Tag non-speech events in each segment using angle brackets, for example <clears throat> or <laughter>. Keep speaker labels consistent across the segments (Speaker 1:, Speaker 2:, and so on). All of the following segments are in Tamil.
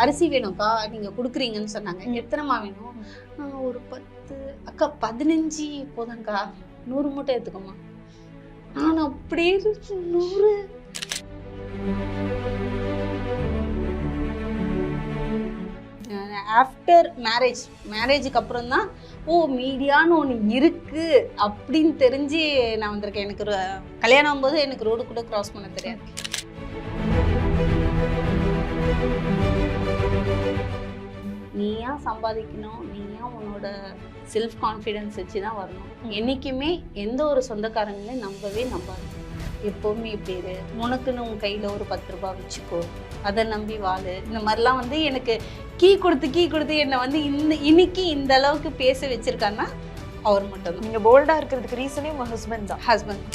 Speaker 1: அரிசி வேணும்க்கா நீங்க கொடுக்குறீங்கன்னு சொன்னாங்க. எத்தனைமா வேணும்? "ஆ, ஒரு பத்து அக்கா பதினஞ்சு போதும்க்கா. நூறு மூட்டை எடுத்துக்கோமா நான் அப்படியே நூறு. ஆஃப்டர் மேரேஜ் மேரேஜுக்கு அப்புறம் தான் ஓ மீடியான்னு ஒன்று இருக்கு அப்படின்னு தெரிஞ்சு நான் வந்திருக்கேன். எனக்கு கல்யாணம் ஆகும்போது எனக்கு ரோடு கூட கிராஸ் பண்ண தெரியாது. நீயா சம்பாதிக்கணும்? நீயா உன்னோட செல்ஃப் கான்ஃபிடென்ஸ் வச்சு தான் வரணும் என்னைக்குமே எந்த ஒரு சொந்தக்காரங்களையும் நம்பவே நம்பாது. எப்போவுமே இப்படி இரு. உனக்குன்னு உன் கையில் ஒரு பத்து ரூபாய் வச்சுக்கோ. அதை நம்பி வாழு. இந்த மாதிரிலாம் வந்து எனக்கு கீ கொடுத்து கீ கொடுத்து என்னை வந்து இந்த இன்னைக்கு இந்த அளவுக்கு பேச வச்சிருக்காருன்னா அவர் மட்டும்தான்.
Speaker 2: நீங்க போல்டா இருக்கிறதுக்கு ரீசனே உங்க ஹஸ்பண்ட் தான்.
Speaker 1: ஹஸ்பண்ட்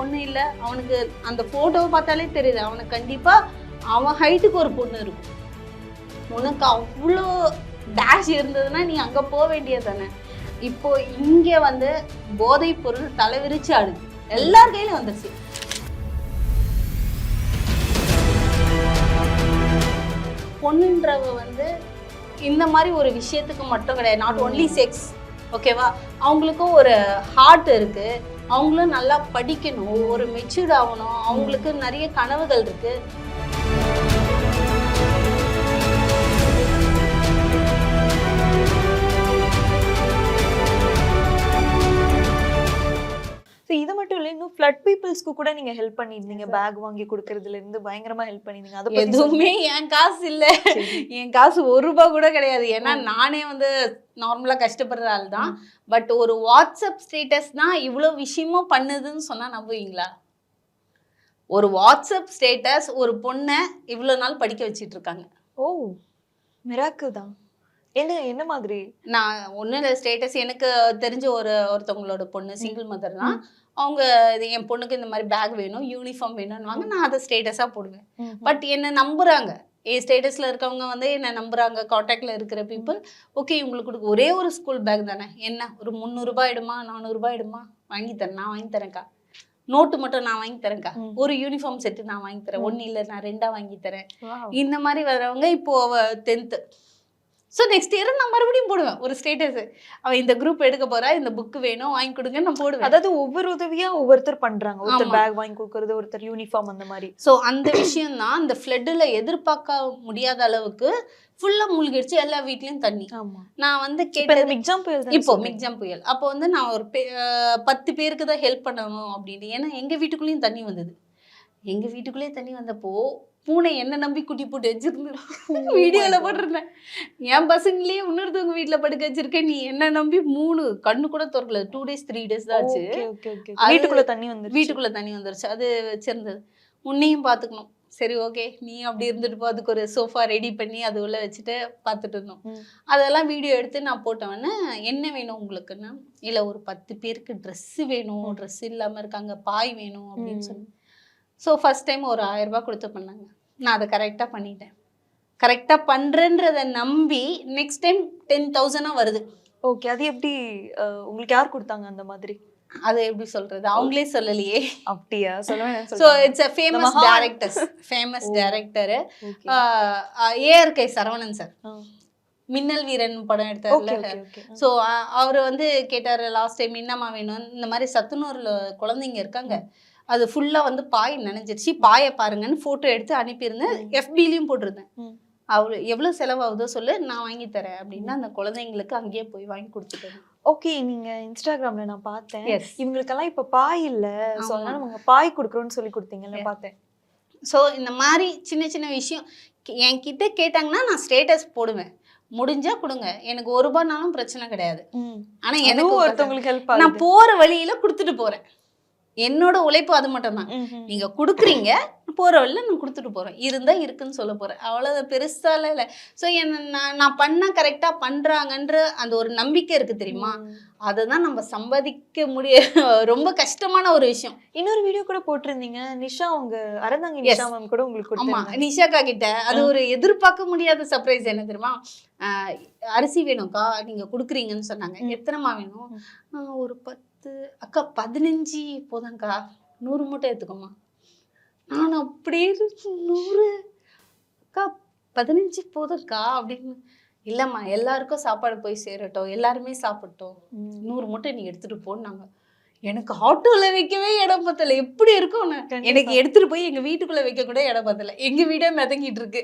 Speaker 1: பொண்ணு இல்லை. அவனுக்கு அந்த ஃபோட்டோவை பார்த்தாலே தெரியுது. அவனுக்கு கண்டிப்பாக அவன் ஹைட்டுக்கு ஒரு பொண்ணு இருக்கும். உனக்கு அவ்வளோ டேஷ் இருந்ததுன்னா நீ அங்கே போக வேண்டியது தானே. இப்போ இங்கே வந்து போதைப் பொருள் தலைவிரிச்சு ஆடுது எல்லார் கையிலும் வந்துருச்சு. பொண்ணுன்றவ வந்து இந்த மாதிரி ஒரு விஷயத்துக்கு மட்டும் கிடையாது. நாட் ஒன்லி செக்ஸ் ஓகேவா அவங்களுக்கும் ஒரு ஹார்ட் இருக்குது அவங்களும் நல்லா படிக்கணும் ஒரு மெச்சூர்ட் ஆகணும். அவங்களுக்கு நிறைய கனவுகள் இருக்குது
Speaker 2: ஸோ இது மட்டும் இல்லை இன்னும் ஃப்ளட் பீப்புள்ஸ்க்கு கூட நீங்க ஹெல்ப் பண்ணியிருந்தீங்க. பேக் வாங்கி கொடுக்கறதுல இருந்து பயங்கரமா ஹெல்ப் பண்ணிருந்தீங்க அதை
Speaker 1: எதுவுமே என் காசு இல்ல. என் காசு ஒரு ரூபாய் கூட கிடையாது. ஏன்னா நானே வந்து நார்மலா கஷ்டப்படுற ஆள் தான். பட் ஒரு வாட்ஸ்அப் ஸ்டேட்டஸ் தான் இவ்வளோ விஷயமும் பண்ணுதுன்னு சொன்னா நம்புவீங்களா? ஒரு வாட்ஸ்அப் ஸ்டேட்டஸ் ஒரு பொண்ணை இவ்வளோ நாள் படிக்க வச்சிட்டு இருக்காங்க.
Speaker 2: ஓ மிராக்கு தான். என்ன என்ன மாதிரி?
Speaker 1: நான் ஒன்றும் இல்லை ஸ்டேட்டஸ் எனக்கு தெரிஞ்ச ஒரு ஒருத்தவங்களோட பொண்ணு சிங்கிள் மதர் தான். அவங்க இது என் பொண்ணுக்கு இந்த மாதிரி பேக் வேணும் யூனிஃபார்ம் வேணும்னுவாங்க. நான் அதை ஸ்டேட்டஸாக போடுவேன். பட் என்னை நம்புறாங்க. என் ஸ்டேட்டஸில் இருக்கவங்க வந்து என்னை நம்புறாங்க. காண்டாக்டில் இருக்கிற பீப்புள் ஓகே உங்களுக்கு கொடுக்க ஒரே ஒரு ஸ்கூல் பேக் தானே. என்ன? ஒரு முந்நூறுரூபா எடுமா? நானூறுரூபா எடுமா? வாங்கி தரேன். நான் வாங்கி தரேன்க்கா. நோட்டு மட்டும் நான் வாங்கி தரேன்க்கா. ஒரு யூனிஃபார்ம் செட்டு நான் வாங்கி தரேன். ஒன்று இல்லை நான் ரெண்டா வாங்கி தரேன். இந்த மாதிரி வர்றவங்க இப்போ டென்த்து ஸோ நெக்ஸ்ட் இயர் நான் மறுபடியும் போடுவேன். ஒரு ஸ்டேட்டஸ் அவ இந்த குரூப் எடுக்க போறா இந்த புக் வேணும் வாங்கி கொடுங்க நான் போடுவேன்.
Speaker 2: அதாவது ஒவ்வொரு உதவியா ஒவ்வொருத்தர் பண்றாங்க. ஒருத்தர். பேக் வாங்கி கொடுக்கறது ஒருத்தர் யூனிஃபார்ம் அந்த மாதிரி.
Speaker 1: ஸோ அந்த விஷயம் தான் அந்த ஃப்ளட்டில் எதிர்பார்க்க முடியாத அளவுக்கு ஃபுல்லா மூழ்கிடுச்சு எல்லா வீட்லயும் தண்ணி. நான் வந்து கேட்டது
Speaker 2: இந்த மிக்ஜாம் புயல்
Speaker 1: இப்போ மிக்ஜாம் புயல். அப்போ வந்து நான் ஒரு பத்து பேருக்கு தான் ஹெல்ப் பண்ணணும் அப்படின்னு. ஏன்னா எங்க வீட்டுக்குள்ளேயும் தண்ணி வந்தது. எங்க வீட்டுக்குள்ளேயே தண்ணி வந்தப்போ பூனை என்ன நம்பி குட்டி போட்டு வச்சிருந்தோம் வீடியோல போட்டிருந்தேன். என் பசங்களே இன்னொருத்தவங்க வீட்ல படுக்க வச்சிருக்கேன். நீ என்ன நம்பி மூணு கண்ணு கூட திறக்கல. டூ டேஸ் த்ரீ டேஸ் தான் ஆச்சு.
Speaker 2: வீட்டுக்குள்ள தண்ணி வந்து
Speaker 1: வீட்டுக்குள்ள தண்ணி வந்துருச்சு. அது வச்சிருந்தது. உன்னையும் பார்த்துக்கணும் சரி ஓகே நீ அப்படி இருந்துட்டு போ. அதுக்கு ஒரு சோஃபா ரெடி பண்ணி அது உள்ள வச்சுட்டு பார்த்துட்டு இருந்தோம். அதெல்லாம் வீடியோ எடுத்து நான் போட்டவொன்னே என்ன வேணும் உங்களுக்குன்னா? இல்லை ஒரு பத்து பேருக்கு ட்ரெஸ்ஸு வேணும். ட்ரெஸ் இல்லாமல் இருக்காங்க. பாய் வேணும். அப்படின்னு. சொல்லி ஸோ ஃபர்ஸ்ட் டைம் ஒரு ஆயிரம் ரூபாய் கொடுத்து பண்ணாங்க. நான் அதை கரெக்டாக பண்ணிட்டேன். கரெக்டாக பண்ணுறேன்றதை நம்பி நெக்ஸ்ட் டைம் டென் தௌசண்டாக வருது.
Speaker 2: ஓகே அது எப்படி உங்களுக்கு யார் கொடுத்தாங்க அந்த மாதிரி?
Speaker 1: அது எப்படி சொல்றது? அவங்களே சொல்லலையே.
Speaker 2: அப்படியா? சொல்லுவேன்
Speaker 1: so it's a famous. Directors famous. Director ARK Saravanan sir Minnal Veeran படம் எடுத்தார்ல.
Speaker 2: ஓகே
Speaker 1: ஸோ அவர் வந்து கேட்டார் லாஸ்ட் டைம் என்னம்மா வேணும்? இந்த மாதிரி சத்துணூரில் குழந்தைங்க இருக்காங்க. அது ஃபுல்லாக வந்து பாய் நனைஞ்சிருச்சு. பாயை பாருங்கன்னு ஃபோட்டோ எடுத்து அனுப்பியிருந்தேன். எஃபிலையும் போட்டிருந்தேன். அவர் எவ்வளோ செலவாகுதோ சொல்லு நான் வாங்கி தரேன் அப்படின்னா அந்த குழந்தைங்களுக்கு அங்கேயே போய் வாங்கி கொடுத்துட்டேன்.
Speaker 2: ஓகே நீங்க இன்ஸ்டாகிராம்ல நான் பார்த்தேன். இவங்களுக்கெல்லாம் இப்ப பாய் இல்ல.
Speaker 1: ஆமா.
Speaker 2: அதனால பாய் குடுக்குறோம்னு சொல்லி கொடுத்தீங்கல்ல
Speaker 1: Yeah.
Speaker 2: பார்த்தேன்.
Speaker 1: ஸோ இந்த மாதிரி சின்ன சின்ன விஷயம் என்கிட்ட கேட்டாங்கன்னா நான் ஸ்டேட்டஸ் போடுவேன். முடிஞ்சா கொடுங்க. எனக்கு ஒரு ரூபாய்னாலும் பிரச்சனை கிடையாது. ஆனா எனக்கு
Speaker 2: எனக்கு ஒருத்தவங்களுக்கு ஹெல்ப்
Speaker 1: நான் போற வழியில கொடுத்துட்டு போறேன். என்னோட உழைப்பு அது மட்டும் தான் நீங்க கொடுக்குறீங்க போற வழியில நான் கொடுத்துட்டு போறேன். இருந்தா இருக்குன்னு சொல்ல போறேன். அவ்வளவு பெருசால இல்ல. ஸோ என்ன நான் நான் பண்ணா கரெக்டா பண்றாங்கன்ற அந்த ஒரு நம்பிக்கை இருக்கு தெரியுமா? அதுதான் நம்ம சம்பாதிக்க முடிய ரொம்ப கஷ்டமான ஒரு விஷயம்.
Speaker 2: இன்னொரு வீடியோ கூட போட்டிருந்தீங்க. நிஷா உங்க அறந்தாங்க
Speaker 1: Yes.
Speaker 2: நிஷா மேம் கூட உங்களுக்கு
Speaker 1: ஆமா நிஷாக்கா கிட்ட. அது ஒரு எதிர்பார்க்க முடியாத சர்ப்ரைஸ் என்ன தெரியுமா? அரிசி வேணும்க்கா நீங்க கொடுக்குறீங்கன்னு சொன்னாங்க. எத்தனைமா வேணும்? ஒரு பத்து அக்கா பதினஞ்சு போதும்க்கா. நூறு மூட்டை எடுத்துக்கோமா நான் அப்படியே நூறு. அக்கா பதினஞ்சு போதும்க்கா அப்படின்னு. இல்லைம்மா எல்லாருக்கும் சாப்பாடு போய் சேரட்டும். எல்லாருமே சாப்பிட்டோம். நூறு மூட்டை நீ எடுத்துட்டு போனாங்க எனக்கு ஆட்டோல வைக்கவே இடம் பத்தல. எப்படி இருக்கும். எனக்கு எடுத்துட்டு போய் எங்க வீட்டுக்குள்ள வைக்க கூட இடம் பத்தல. எங்க வீடே மிதங்கிட்டு இருக்கு.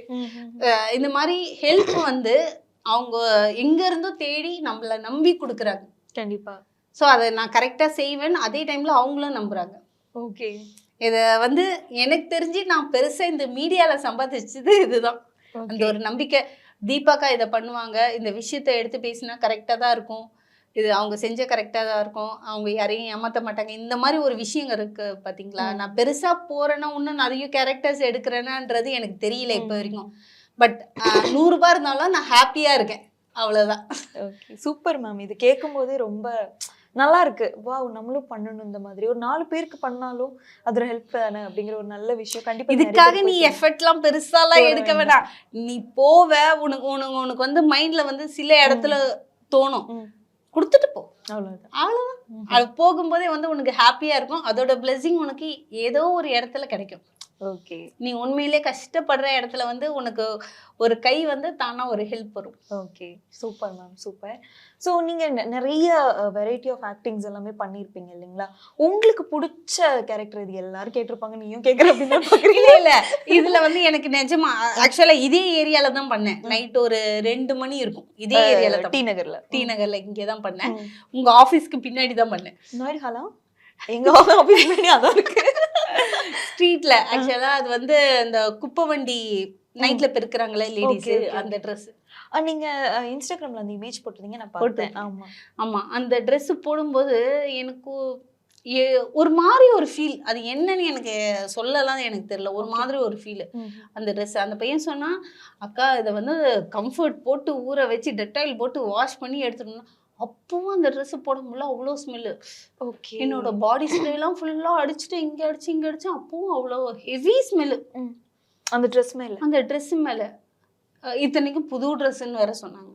Speaker 1: இந்த மாதிரி ஹெல்ப் வந்து அவங்க எங்க இருந்தோ தேடி நம்மள நம்பி கொடுக்குறாங்க.
Speaker 2: கண்டிப்பா.
Speaker 1: ஸோ அதை நான் கரெக்டா செய்வேன். அதே டைம்ல அவங்களும் நம்புறாங்க.
Speaker 2: ஓகே
Speaker 1: இதை வந்து எனக்கு தெரிஞ்சு நான் பெருசா இந்த மீடியால சம்பாதிச்சது இதுதான். அந்த ஒரு நம்பிக்கை. தீபாக்கா இதை பண்ணுவாங்க. இந்த விஷயத்த எடுத்து பேசினா கரெக்டாக தான் இருக்கும். இது அவங்க செஞ்ச கரெக்டாக தான் இருக்கும். அவங்க யாரையும் ஏமாத்த மாட்டாங்க. இந்த மாதிரி ஒரு விஷயங்க இருக்கு பாத்தீங்களா?
Speaker 2: ம்.
Speaker 1: நான் பெருசா போறேன்னா இன்னும் நிறைய கேரக்டர்ஸ் எடுக்கிறேனான்றது எனக்கு தெரியல இப்போ. வரைக்கும். பட் நூறுரூபா இருந்தாலும் நான் ஹாப்பியா இருக்கேன். அவ்வளவுதான்.
Speaker 2: ஓகே சூப்பர் மேம் இது கேட்கும் போதே ரொம்ப நல்லா இருக்கு வாவ் நம்மளும் பண்ணணும் இந்த மாதிரி. ஒரு நாலு பேருக்கு பண்ணாலும் அது ஒரு ஹெல்ப் தானே? அப்படிங்கிற ஒரு நல்ல விஷயம் கண்டிப்பா
Speaker 1: இதுக்காக நீ எஃபர்ட்லாம் பெருசாலாம் எடுக்க வேண்டாம் நீ போவ உனக்கு உனக்கு உனக்கு வந்து மைண்ட்ல வந்து சில இடத்துல தோணும். கொடுத்துட்டு போ.
Speaker 2: அவ்வளவுதான். ம்.
Speaker 1: அது போகும்போதே வந்து உனக்கு ஹாப்பியா இருக்கும். அதோட பிளெஸிங் உனக்கு ஏதோ ஒரு இடத்துல கிடைக்கும்.
Speaker 2: ஓகே.
Speaker 1: நீ உண்மையிலே கஷ்டப்படுற இடத்துல வந்து உனக்கு ஒரு கை வந்து தானா ஒரு ஹெல்ப் வரும்.
Speaker 2: Okay. Super ma'am super. So நீங்க நெ- நிறைய வெரைட்டி ஆஃப் ஆக்டிங்ஸ் எல்லாமே பண்ணியிருப்பீங்க இல்லைங்களா? உங்களுக்கு பிடிச்ச கேரக்டர் இது எல்லாரும் கேட்டிருப்பாங்க. நீயும் கேட்குற அப்படின்னு <laughs> பாக்குறீங்க.
Speaker 1: இல்ல. இதுல வந்து எனக்கு நிஜமா ஆக்சுவலா இதே ஏரியால தான் பண்ணேன். நைட் ஒரு ரெண்டு மணி இருக்கும். இதே ஏரியால
Speaker 2: டி நகர்ல.
Speaker 1: டி நகர்ல இங்கே தான் பண்ணேன்.
Speaker 2: ம்.
Speaker 1: உங்க ஆபீஸ்க்கு பின்னாடி தான் பண்ணேன்.
Speaker 2: நாயுடு ஹாலா எங்க ஆஃபீஸ் முன்னாடி அதான் இருக்கு.
Speaker 1: ஸ்ட்ரீட்ல ஆக்சுவலா அது வந்து இந்த குப்பை வண்டி நைட்ல பெருக்குறாங்களே லேடிஸ் அந்த ட்ரெஸ்
Speaker 2: நீங்க அஹ், இன்ஸ்டாகிராம்ல அந்த இமேஜ் போட்டிருந்தீங்க நான் பார்த்தேன்.
Speaker 1: போட்டிருக்கேன்.
Speaker 2: ஆமா.
Speaker 1: ஆமா. அந்த Dress போடும்போது எனக்கு ஒரு மாதிரி ஒரு ஃபீல் அது என்னன்னு எனக்கு சொல்லலாம் எனக்கு தெரியல. ஒரு மாதிரி ஒரு ஃபீல் அந்த Dress அந்த பையன் சொன்னா அக்கா இதை வந்து கம்ஃபர்ட் போட்டு ஊற வச்சு டெட்டாயில் போட்டு வாஷ் பண்ணி எடுத்துட்டோம்னா அப்பவும் அந்த Dress போட முடியல. அவ்வளோ ஸ்மெல்லு
Speaker 2: ஓகே
Speaker 1: என்னோட பாடி ஸ்ப்ரேலாம் ஃபுல்லாக அடிச்சுட்டு இங்கே அடிச்சு இங்கே அடிச்சு அப்பவும் அவ்வளோ ஹெவி ஸ்மெல்லு
Speaker 2: அந்த ட்ரெஸ் மேல?
Speaker 1: அந்த Dress மேலே. இத்தனைக்கும் புது ட்ரெஸ்ஸுன்னு வேற சொன்னாங்க.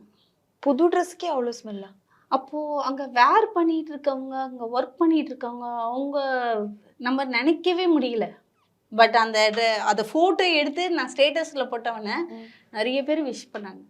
Speaker 2: புது ட்ரெஸ்க்கே அவ்வளவு ஸ்மெல்லா
Speaker 1: அப்போ அங்க வேர் பண்ணிட்டு இருக்கவங்க அங்க ஒர்க் பண்ணிட்டு இருக்கவங்க அவங்க நம்ம நினைக்கவே முடியல. பட் அந்த இத- அத போட்டோ எடுத்து நான் ஸ்டேட்டஸ்ல போட்டவன நிறைய பேர் விஷ் பண்ணாங்க.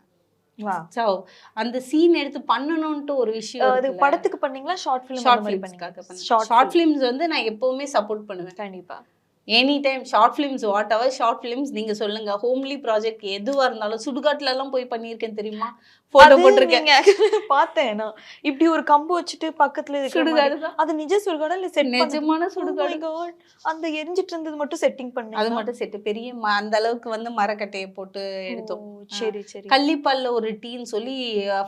Speaker 1: ஸோ அந்த சீன் எடுத்து பண்ணணும்ட்டு ஒரு விஷயம்
Speaker 2: அது. படத்துக்கு பண்ணீங்களா? ஷார்ட் ஃபிலிம்
Speaker 1: ஷார்ட் ஃபிலிம்ஸ்க்காக
Speaker 2: பண்ணீங்க
Speaker 1: ஷார்ட் ஃபிலிம்ஸ் வந்து நான் எப்பவுமே சப்போர்ட் பண்ணுவேன்.
Speaker 2: கண்டிப்பா.
Speaker 1: Any time short films whatever short films நீங்க சொல்லுங்க. ஹோம்லி ப்ராஜெக்ட் எதுவா இருந்தாலும் சுடுகாட்டுல எல்லாம் போய் பண்ணியிருக்கேன் தெரியுமா? போட்டோ
Speaker 2: அது
Speaker 1: போட்டிருக்கேன்.
Speaker 2: நீங்க actually <laughs> பார்த்தேன் நான். இப்படி ஒரு கம்பு வச்சுட்டு பக்கத்துல.
Speaker 1: சுடுகாடு தான்
Speaker 2: அது நிஜ சுடுகாடா இல்ல செட்
Speaker 1: நிஜமான சுடுகாடு.
Speaker 2: சுடுகாடு அந்த எரிஞ்சிட்டு இருந்தது மட்டும் செட்டிங் பண்ணு
Speaker 1: அது மட்டும் செட்டு பெரிய அந்த அளவுக்கு வந்து மரக்கட்டையை போட்டு எடுத்தோம்.
Speaker 2: சரி சரி.
Speaker 1: கள்ளிப்பால்ல ஒரு டீன்னு சொல்லி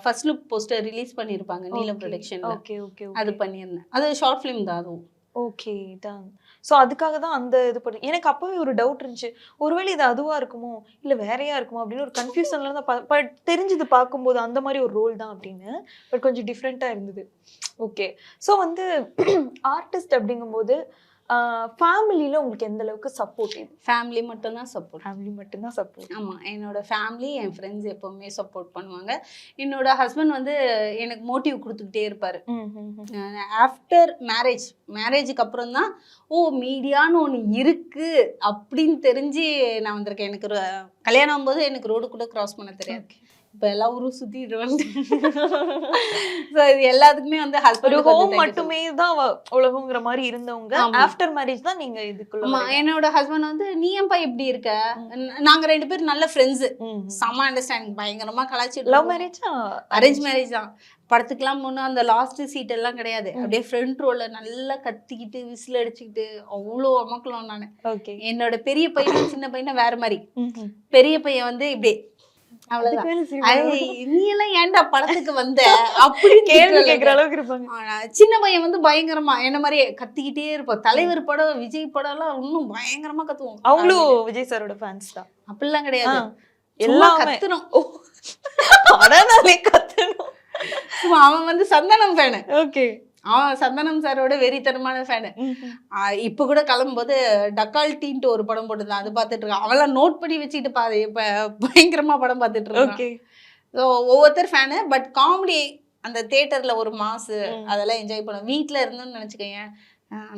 Speaker 1: ஃபர்ஸ்ட் லுக் போஸ்டர் ரிலீஸ் பண்ணிருப்பாங்க நீலம் ப்ரொடக்ஷன்ல
Speaker 2: ஓகே ஓகே
Speaker 1: அது பண்ணியிருந்தேன். அது ஷார்ட் ஃபிலிம் தான் அதுவும்.
Speaker 2: ஓகே டன் ஸோ அதுக்காக தான் அந்த இது பண்ணி எனக்கு அப்போவே ஒரு டவுட் இருந்துச்சு. ஒருவேளை இது அதுவாக இருக்குமோ? இல்லை வேறையா இருக்குமோ? அப்படின்னு ஒரு கன்ஃபியூஷன்ல தான் பட் தெரிஞ்சது பார்க்கும்போது அந்த மாதிரி ஒரு ரோல் தான் அப்படின்னு பட் கொஞ்சம் டிஃப்ரெண்ட்டாக இருந்தது. ஓகே ஸோ வந்து <clears throat> ஆர்டிஸ்ட் அப்படிங்கும்போது ஃபேமிலியில உங்களுக்கு எந்த அளவுக்கு சப்போர்ட் இது?
Speaker 1: ஃபேமிலி மட்டும் தான் சப்போர்ட்
Speaker 2: ஃபேமிலி மட்டும்தான் சப்போர்ட்
Speaker 1: ஆமா என்னோட ஃபேமிலி என் ஃப்ரெண்ட்ஸ் எப்பவுமே சப்போர்ட் பண்ணுவாங்க. என்னோட ஹஸ்பண்ட் வந்து எனக்கு மோட்டிவ் கொடுத்துக்கிட்டே இருப்பாரு. ஆஃப்டர் மேரேஜ் மேரேஜுக்கு அப்புறம் தான் ஓ மீடியான்னு ஒன்று இருக்கு அப்படின்னு தெரிஞ்சு நான் வந்திருக்கேன். எனக்கு கல்யாணம் ஆகும்போது எனக்கு ரோடு கூட கிராஸ் பண்ண தெரியாது. இப்போ எல்லா ஊரும் சுத்திட்டு வந்து ஸோ இது எல்லாத்துக்குமே வந்து ஹஸ்பண்ட்
Speaker 2: ஹோம் மட்டுமே தான் உலகங்கிற மாதிரி இருந்தவங்க. ஆஃப்டர் மேரேஜ் தான் நீங்க இதுக்குள்ள.
Speaker 1: என்னோட ஹஸ்பண்ட் வந்து நீ ஏன்பா இப்படி இருக்க? நாங்க ரெண்டு பேரும் நல்ல ஃப்ரெண்ட்ஸ். செம்ம அண்டர்ஸ்டாண்டிங் பயங்கரமா கலாச்சிட்டு
Speaker 2: லவ் மேரேஜா
Speaker 1: அரேஞ்ச் மேரேஜ் தான். படத்துக்குலாம் முன்ன அந்த லாஸ்ட் சீட் எல்லாம் கிடையாது. அப்படியே ஃப்ரண்ட் ரோல நல்லா கத்திக்கிட்டு விசில் அடிச்சுக்கிட்டு அவ்வளோ அமக்கலாம் நான். என்னோட பெரிய பையனும் சின்ன பையனும் வேற மாதிரி. பெரிய பையன் வந்து இப்படி அவ்வளவுதான் அது, நீ எல்லாம் ஏன்டா படத்துக்கு வந்த அப்படின்னு
Speaker 2: கேள்வி அளவுக்கு இருப்பாங்க.
Speaker 1: சின்ன பையன் வந்து பயங்கரமா என்ன மாதிரியே கத்திக்கிட்டே இருப்பான். தலைவர் படம் விஜய் படம் எல்லாம் இன்னும் பயங்கரமா கத்துவோம்
Speaker 2: அவங்களும் விஜய் சாரோட ஃபேன்ஸ் தான்.
Speaker 1: அப்படிலாம் கிடையாது.
Speaker 2: எல்லாமே.
Speaker 1: கத்துறோம்
Speaker 2: படனாலே கத்தணும்.
Speaker 1: அவன் வந்து சந்தனம் ஃபேனு
Speaker 2: ஓகே.
Speaker 1: அவன் சந்தனம் சாரோட வெறித்தனமான ஃபேனு இப்போ கூட கிளம்பும்போது டக்கால்டின்ட்டு ஒரு படம் போட்டுருந்தான். அது பார்த்துட்டு இருக்கான் அவெல்லாம் நோட் பண்ணி வச்சுக்கிட்டு பா இப்போ பயங்கரமா படம் பார்த்துட்டு இருக்கான்
Speaker 2: ஓகே
Speaker 1: ஸோ ஒவ்வொருத்தர் ஃபேனு பட் காமெடி அந்த தேட்டர்ல ஒரு மாசு. அதெல்லாம் என்ஜாய் பண்ணுவோம் வீட்டில் இருந்தோம்னு நினச்சிக்கோங்க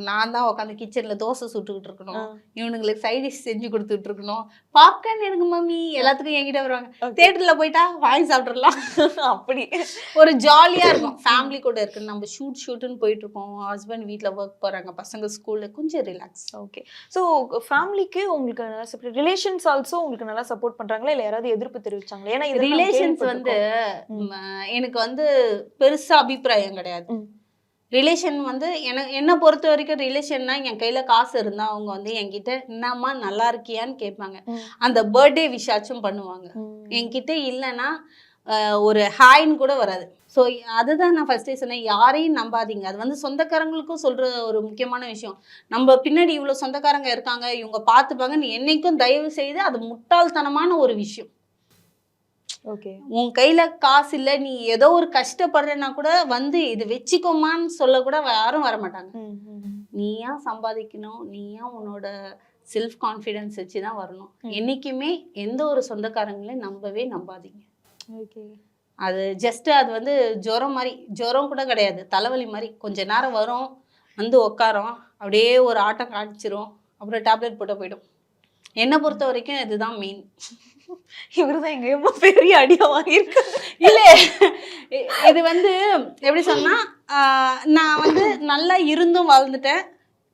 Speaker 1: நான் தான் உட்காந்து கிச்சன்ல தோசை சுட்டுக்கிட்டு இருக்கணும். இவனுங்களுக்கு சைட் டிஷ் செஞ்சு கொடுத்துட்டு இருக்கணும். பாப்கார்ன் எனக்கு மம்மி. எல்லாத்துக்கும் என்கிட்ட வருவாங்க. தேட்டர்ல போயிட்டா வாங்கி சாப்பிட்றலாம் <laughs>
Speaker 2: அப்படி.
Speaker 1: ஒரு ஜாலியா இருக்கும். ஃபேமிலி கூட இருக்கு நம்ம ஷூட் ஷூட்டுன்னு போயிட்டு இருக்கோம் ஹஸ்பண்ட் வீட்ல ஒர்க் போறாங்க. பசங்க ஸ்கூல்ல கொஞ்சம் ரிலாக்ஸ்
Speaker 2: ஓகே ஸோ ஃபேமிலிக்கு உங்களுக்கு நல்லா சப்போர்ட் ரிலேஷன்ஸ் ஆல்சோ உங்களுக்கு நல்லா சப்போர்ட் பண்றாங்களா? இல்ல யாராவது எதிர்ப்பு தெரிவிச்சாங்களா? ஏன்னா
Speaker 1: ரிலேஷன்ஸ் வந்து எனக்கு வந்து பெருசா அபிப்பிராயம் கிடையாது. ரிலேஷன் வந்து எனக்கு என்னை பொறுத்த வரைக்கும் ரிலேஷன்னா என் கையில காசு இருந்தா அவங்க வந்து என்கிட்ட என்னம்மா நல்லா இருக்கியான்னு கேட்பாங்க. அந்த பர்த்டே விஷாச்சும் பண்ணுவாங்க. என்கிட்ட இல்லைன்னா ஒரு ஹாய்ன்னு கூட வராது. ஸோ அதுதான் நான் ஃபர்ஸ்டே சொன்னேன். யாரையும் நம்பாதீங்க. அது வந்து சொந்தக்காரங்களுக்கும் சொல்ற ஒரு முக்கியமான விஷயம். நம்ம பின்னாடி இவ்வளோ சொந்தக்காரங்க இருக்காங்க. இவங்க பார்த்துப்பாங்கன்னு என்னைக்கும் தயவு செய்து அது முட்டாள்தனமான ஒரு விஷயம். உன் கையில காசு இல்லை நீ ஏதோ ஒரு கஷ்டப்படுறேன்னா கூட வந்து இது வச்சுக்கோமான்னு சொல்ல கூட யாரும் வர மாட்டாங்க. நீயா சம்பாதிக்கணும்? நீயா உன்னோட செல்ஃப் கான்ஃபிடன்ஸ் வச்சு தான் வரணும்?
Speaker 2: ம்.
Speaker 1: என்னைக்குமே எந்த ஒரு சொந்தக்காரங்களையும் நம்பவே நம்பாதீங்க.
Speaker 2: ஓகே.
Speaker 1: அது ஜஸ்ட் அது வந்து ஜுரம் மாதிரி ஜுரம் கூட கிடையாது. தலைவலி மாதிரி கொஞ்ச நேரம் வரும் வந்து உட்காரோம் அப்படியே ஒரு ஆட்டம் காமிச்சிரும் அப்புறம் டேப்லெட் போட்டு போயிடும். என்னை பொறுத்த வரைக்கும் இதுதான் மெயின்
Speaker 2: இவருதான் எங்க அம்மா பெரிய அடியா வாங்கியிருக்காரு
Speaker 1: இல்ல இது வந்து எப்படி சொன்னா நான் வந்து நல்லா இருந்தும் வாழ்ந்துட்டேன்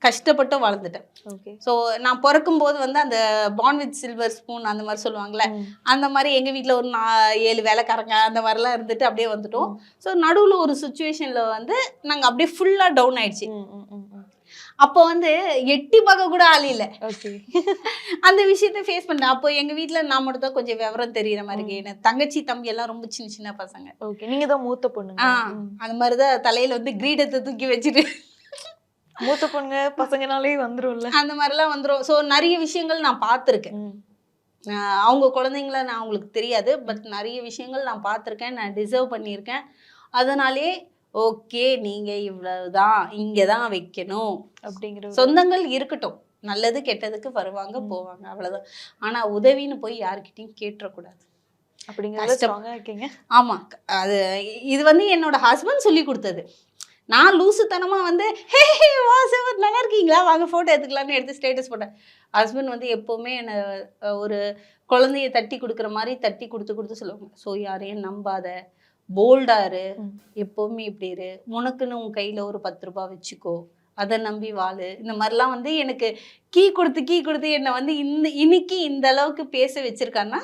Speaker 1: கஷ்டப்பட்டும் வாழ்ந்துட்டேன்.
Speaker 2: ஓகே.
Speaker 1: ஸோ நான் பிறக்கும் போது வந்து அந்த பான் வித் சில்வர் ஸ்பூன் அந்த மாதிரி சொல்லுவாங்கல்ல அந்த மாதிரி எங்க வீட்ல ஒரு நா ஏழு வேலைக்காரங்க அந்த மாதிரிலாம் இருந்துட்டு அப்படியே வந்துட்டோம். ஸோ நடுவுல ஒரு சுச்சுவேஷன்ல வந்து நாங்க அப்படியே ஃபுல்லா டவுன் ஆயிடுச்சு. அப்போ வந்து எட்டி பார்க்க கூட ஆள் இல்லை.
Speaker 2: ஓகே.
Speaker 1: அந்த விஷயத்த ஃபேஸ் பண்ணேன் அப்போ எங்க வீட்ல நான் மட்டும் தான் கொஞ்சம் விவரம் தெரியுற மாதிரி இருக்கு எனக்கு தங்கச்சி தம்பி எல்லாம் ரொம்ப சின்ன சின்ன பசங்க.
Speaker 2: ஓகே. நீங்க தான் மூத்த
Speaker 1: ஆ
Speaker 2: ம்.
Speaker 1: அந்த மாதிரிதான் தலையில வந்து கிரீடத்தை தூக்கி வச்சுட்டு.
Speaker 2: மூத்த பொண்ணுங்க பசங்கனாலே வந்துரும்ல.
Speaker 1: அந்த மாதிரிலாம் வந்துரும். ஸோ நிறைய விஷயங்கள் நான் பார்த்துருக்கேன். அவங்க குழந்தைங்கள நான் அவங்களுக்கு தெரியாது. பட் நிறைய விஷயங்கள் நான் பார்த்துருக்கேன். நான் டிசர்வ் பண்ணியிருக்கேன். அதனாலே ஓகே நீங்க இவ்வளவுதான் இங்க தான் வைக்கணும்.
Speaker 2: அப்படிங்கிற
Speaker 1: சொந்தங்கள் இருக்கட்டும். நல்லது கெட்டதுக்கு வருவாங்க. போவாங்க அவ்வளவுதான். ஆனா உதவின்னு போய் யார்கிட்டயும் கேட்டுறக்கூடாது.
Speaker 2: இருக்கீங்க.
Speaker 1: ஆமா அது இது வந்து என்னோட ஹஸ்பண்ட் சொல்லி கொடுத்தது. நான் லூசுத்தனமா வந்து ஹே ஹே வா சிவர் நல்லா இருக்கீங்களா? வாங்க போட்டோ எடுத்துக்கலாம்னு எடுத்து ஸ்டேட்டஸ் போட்டேன். ஹஸ்பண்ட் வந்து எப்பவுமே என்னை ஒரு குழந்தைய தட்டி கொடுக்குற மாதிரி தட்டி கொடுத்து கொடுத்து சொல்லுவாங்க. ஸோ யாரையும் நம்பாத. போல்டா இரு.
Speaker 2: ம்.
Speaker 1: எப்பவுமே இப்படி இரு. உனக்குன்னு உன் கையில ஒரு பத்து ரூபாய் வச்சுக்கோ. அதை நம்பி வாழு. இந்த மாதிரிலாம் வந்து எனக்கு கீ கொடுத்து கீ கொடுத்து என்னை வந்து இந்த இன்னைக்கு இந்த அளவுக்கு பேச வச்சிருக்கான்னா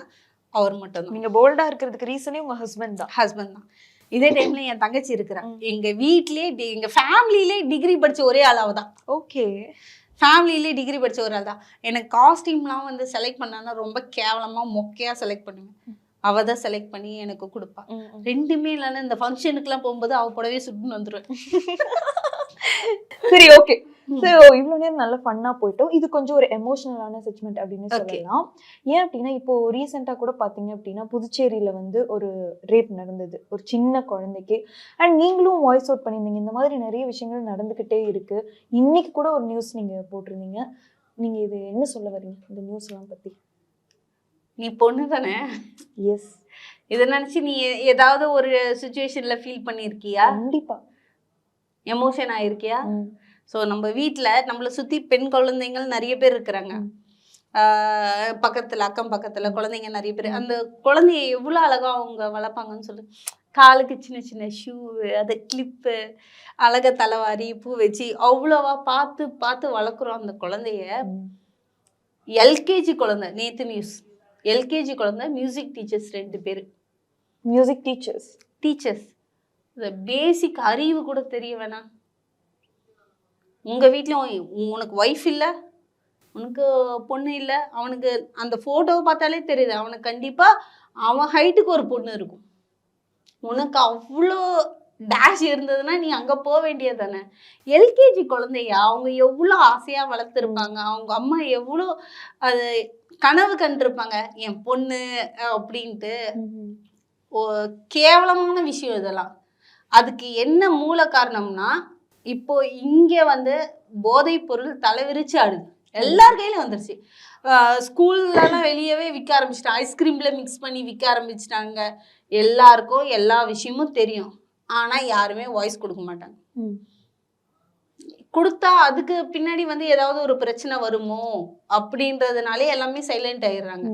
Speaker 1: அவர் மட்டும்தான்.
Speaker 2: நீங்க போல்டா இருக்கிறதுக்கு ரீசனே உங்க ஹஸ்பண்ட் தான்.
Speaker 1: ஹஸ்பண்ட் தான். இதே டைம்ல என் தங்கச்சி இருக்கிறா.
Speaker 2: ம்.
Speaker 1: எங்க வீட்லயே எங்க ஃபேமிலியிலே டிகிரி படிச்ச ஒரே ஆளாவ தான்.
Speaker 2: ஓகே.
Speaker 1: ஃபேமிலியிலே டிகிரி படிச்ச ஒரு ஆள் தான். எனக்கு காஸ்டியூம்லாம் வந்து செலக்ட் பண்ணான்னா ரொம்ப கேவலமா மொக்கையா செலக்ட் பண்ணுவேன். அவ தான் செலக்ட் பண்ணி எனக்கு கொடுப்பா. ரெண்டுமே இல்லைன்னா இந்த ஃபங்க்ஷனுக்குலாம் போகும்போது அவ புடவே சுட்டுன்னு வந்துருவேன்.
Speaker 2: சரி ஓகே சோ இவ்வளவு நேரம் நல்ல ஃபன்னா போயிட்டோம். இது கொஞ்சம் ஒரு எமோஷனலான செக்மெண்ட் அப்படின்னு. சொல்லலாம். ஏன் அப்படின்னா இப்போ ரீசெண்டா கூட பாத்தீங்க அப்படின்னா புதுச்சேரியில வந்து ஒரு ரேப் நடந்தது. ஒரு சின்ன குழந்தைக்கு. அண்ட் நீங்களும் வாய்ஸ் அவுட் பண்ணியிருந்தீங்க. இந்த மாதிரி நிறைய விஷயங்கள் நடந்துகிட்டே இருக்கு. இன்னைக்கு கூட ஒரு நியூஸ் நீங்க போட்டிருந்தீங்க. நீங்க இது என்ன சொல்ல வரீங்க இந்த நியூஸ் எல்லாம் பத்தி.
Speaker 1: நீ பொண்ணு தானே?
Speaker 2: எஸ்
Speaker 1: இதை நினைச்சு நீ ஏதாவது ஒரு சுச்சுவேஷன்ல ஃபீல் பண்ணியிருக்கியா
Speaker 2: கண்டிப்பா.
Speaker 1: எமோஷன் ஆயிருக்கியா. ஸோ நம்ம வீட்டில் நம்மளை சுற்றி பெண் குழந்தைங்கள் நிறைய பேர் இருக்கிறாங்க. பக்கத்துல அக்கம் பக்கத்துல குழந்தைங்க நிறைய பேர். அந்த குழந்தைய எவ்வளோ அழகா அவங்க வளர்ப்பாங்கன்னு சொல்லு. காலுக்கு சின்ன சின்ன ஷூ அது கிளிப்பு அழக தலைவாரி பூ வச்சு அவ்வளோவா பார்த்து பார்த்து வளர்க்குறோம் அந்த குழந்தைய. எல்கேஜி குழந்தை நேத்து நியூஸ் எல்கேஜி குழந்தை மியூசிக் டீச்சர்ஸ் ரெண்டு பேர்.
Speaker 2: மியூசிக் டீச்சர்ஸ்
Speaker 1: டீச்சர்ஸ் இந்த பேசிக் அறிவு கூட தெரிய வேணாம். உங்க வீட்ல உன் உனக்கு ஒய்ஃப் இல்ல உனக்கு பொண்ணு இல்ல அவனுக்கு அந்த போட்டோவை பார்த்தாலே தெரியுது. அவனுக்கு கண்டிப்பா அவன் ஹைட்டுக்கு ஒரு பொண்ணு இருக்கும். உனக்கு அவ்வளோ டேஷ் இருந்ததுன்னா நீ அங்க போக வேண்டியது தானே எல்கேஜி குழந்தைய அவங்க எவ்வளோ ஆசையா வளர்த்துருப்பாங்க. அவங்க அம்மா எவ்வளோ அது கனவு கண்டிருப்பாங்க. என் பொண்ணு அப்படின்ட்டு. கேவலமான விஷயம் இதெல்லாம். அதுக்கு என்ன மூல காரணம்னா இப்போ இங்க வந்து போதைப் பொருள் தலைவிரிச்சு ஆடுது. எல்லார் கையிலும் வந்துருச்சு. ஸ்கூல்லலாம் வெளியவே விற்க ஆரம்பிச்சிட்டாங்க ஐஸ்கிரீம்ல மிக்ஸ் பண்ணி விற்க ஆரம்பிச்சிட்டாங்க. எல்லாருக்கும் எல்லா விஷயமும் தெரியும். ஆனா யாருமே வாய்ஸ் கொடுக்க மாட்டாங்க. கொடுத்தா அதுக்கு பின்னாடி வந்து ஏதாவது ஒரு பிரச்சனை வருமோ? அப்படின்றதுனாலே எல்லாமே சைலண்ட் ஆயிடுறாங்க.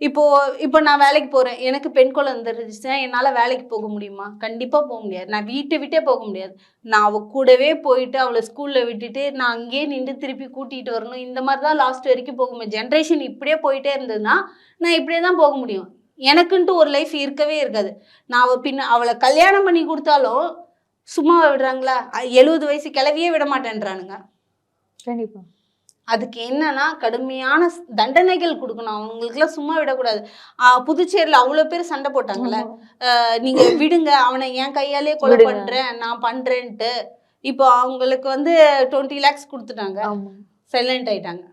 Speaker 1: இப்போ இப்போ நான் வேலைக்கு போறேன். எனக்கு பெண் குழந்தை இருந்துச்சுன்னா என்னால வேலைக்கு போக முடியுமா? கண்டிப்பா போக முடியாது. நான் வீட்டை விட்டே போக முடியாது. நான் அவ கூடவே போயிட்டு அவளை ஸ்கூல்ல விட்டுட்டு நான் அங்கேயே நின்று திருப்பி கூட்டிட்டு வரணும். இந்த மாதிரி தான் லாஸ்ட் வரைக்கும் போக முடியும் ஜென்ரேஷன் இப்படியே போயிட்டே இருந்ததுன்னா நான் இப்படியே தான் போக முடியும். எனக்குன்ட்டு ஒரு லைஃப் இருக்கவே இருக்காது. நான் அவ பின்ன அவளை கல்யாணம் பண்ணி கொடுத்தாலும் சும்மா விடுறாங்களா? எழுபது வயசு கிளவியே விட மாட்டேன்றானுங்க.
Speaker 2: கண்டிப்பா.
Speaker 1: அதுக்கு என்னன்னா கடுமையான தண்டனைகள் கொடுக்கணும். அவங்களுக்குலாம் சும்மா விடக்கூடாது. புதுச்சேரியில அவ்வளவு பேர் சண்டை போட்டாங்கல்ல? நீங்க விடுங்க. அவனை என் கையாலே கொலை. பண்றேன் நான் பண்றேன்ட்டு. இப்போ அவங்களுக்கு வந்து டுவெண்ட்டி லேக்ஸ் கொடுத்துட்டாங்க. சைலண்ட் ஆயிட்டாங்க.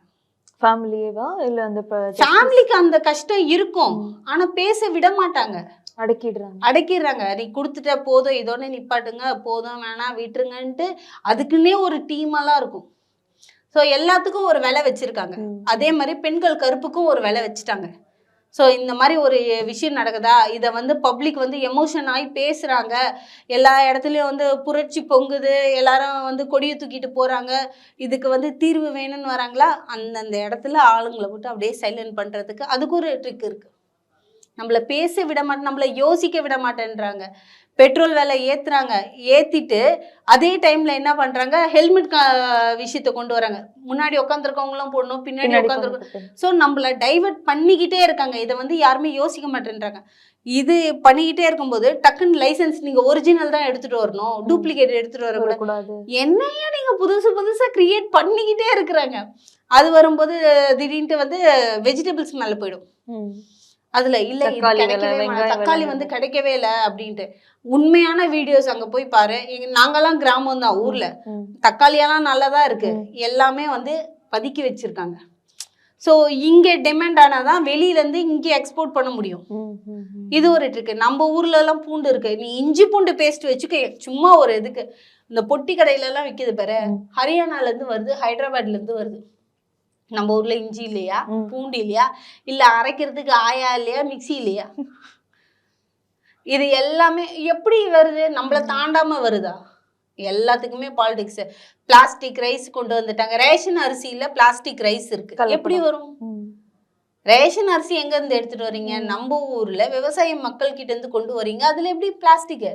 Speaker 2: ஃபேமிலியேவா இல்ல அந்த
Speaker 1: ஃபேமிலிக்கு அந்த கஷ்டம் இருக்கும்.
Speaker 2: ம்.
Speaker 1: ஆனா பேச விட மாட்டாங்க.
Speaker 2: அடக்கிடுறாங்க.
Speaker 1: அடக்கிடுறாங்க. நீ கொடுத்துட்ட போதும் இதோட நிப்பாட்டுங்க போதும் வேணாம் விட்டுருங்கன்ட்டு அதுக்குன்னே ஒரு டீம் எல்லாம் இருக்கும். ஸோ எல்லாத்துக்கும் ஒரு விலை வச்சிருக்காங்க. அதே மாதிரி பெண்கள் கருப்புக்கும் ஒரு விலை வச்சுட்டாங்க. ஸோ இந்த மாதிரி ஒரு விஷயம் நடக்குதா? இதை வந்து பப்ளிக் வந்து எமோஷன் ஆகி பேசுகிறாங்க எல்லா இடத்துலையும் வந்து புரட்சி பொங்குது. எல்லாரும் வந்து கொடியை தூக்கிட்டு போகிறாங்க இதுக்கு வந்து தீர்வு வேணும்னு வராங்களா? அந்தந்த இடத்துல ஆளுங்களை விட்டு அப்படியே சைலண்ட் பண்ணுறதுக்கு அதுக்கு ஒரு ட்ரிக் இருக்குது நம்மளை பேச விட மாட்டேன் நம்மளை யோசிக்க விட மாட்டேன்றாங்க. பெட்ரோல் விலை ஏத்துறாங்க. ஏத்திட்டு அதே டைம்ல என்ன பண்றாங்க? ஹெல்மெட் விஷயத்தை கொண்டு வராங்க. முன்னாடி உட்காந்துருக்கவங்களும் போடணும் பின்னாடி உட்காந்துருக்கோம். ஸோ நம்மள டைவர்ட் பண்ணிக்கிட்டே இருக்காங்க. இதை வந்து யாருமே யோசிக்க மாட்டேன்றாங்க. இது பண்ணிக்கிட்டே இருக்கும்போது டக்குன்னு லைசென்ஸ் நீங்க ஒரிஜினல் தான் எடுத்துட்டு வரணும். டூப்ளிகேட் எடுத்துட்டு வரக்கூடாது. என்னையா நீங்க புதுசு புதுசா கிரியேட் பண்ணிக்கிட்டே இருக்கிறாங்க. அது வரும்போது திடீர்னு வந்து வெஜிடபிள்ஸ் மேல போயிடும். அதுல இல்ல இது
Speaker 2: தக்காளி.
Speaker 1: வந்து கிடைக்கவே இல்ல அப்படின்ட்டு. உண்மையான வீடியோஸ் அங்க போய் பாரு. நாங்கெல்லாம் கிராமம் தான் ஊர்ல. தக்காளியெல்லாம் நல்லதா இருக்கு. எல்லாமே வந்து பதுக்கி வச்சிருக்காங்க. ஸோ இங்க டிமாண்ட் ஆனாதான் வெளியில இருந்து இங்க எக்ஸ்போர்ட் பண்ண முடியும். இது ஒரு ட்ரிக்கு நம்ம ஊர்ல எல்லாம் பூண்டு இருக்கு. நீ இஞ்சி பூண்டு பேஸ்ட் வச்சுக்க சும்மா ஒரு இதுக்கு. இந்த பொட்டி கடையில எல்லாம் விக்குது பாரு.
Speaker 2: ம்.
Speaker 1: ஹரியானால இருந்து வருது ஹைதராபாத்ல இருந்து வருது. நம்ம ஊர்ல இஞ்சி இல்லையா. பூண்டு இல்லையா? இல்ல அரைக்கிறதுக்கு ஆயா இல்லையா? மிக்ஸி இல்லையா? இது எல்லாமே எப்படி வருது? நம்மள தாண்டாம வருதா? எல்லாத்துக்குமே பாலிடிக்ஸ் பிளாஸ்டிக் ரைஸ் கொண்டு வந்துட்டாங்க. ரேஷன் அரிசியில பிளாஸ்டிக் ரைஸ் இருக்கு. எப்படி வரும். ரேஷன் அரிசி எங்க இருந்து எடுத்துட்டு வர்றீங்க
Speaker 2: ம்.
Speaker 1: நம்ம ஊர்ல விவசாய மக்கள் கிட்ட இருந்து கொண்டு வர்றீங்க அதுல எப்படி பிளாஸ்டிக்.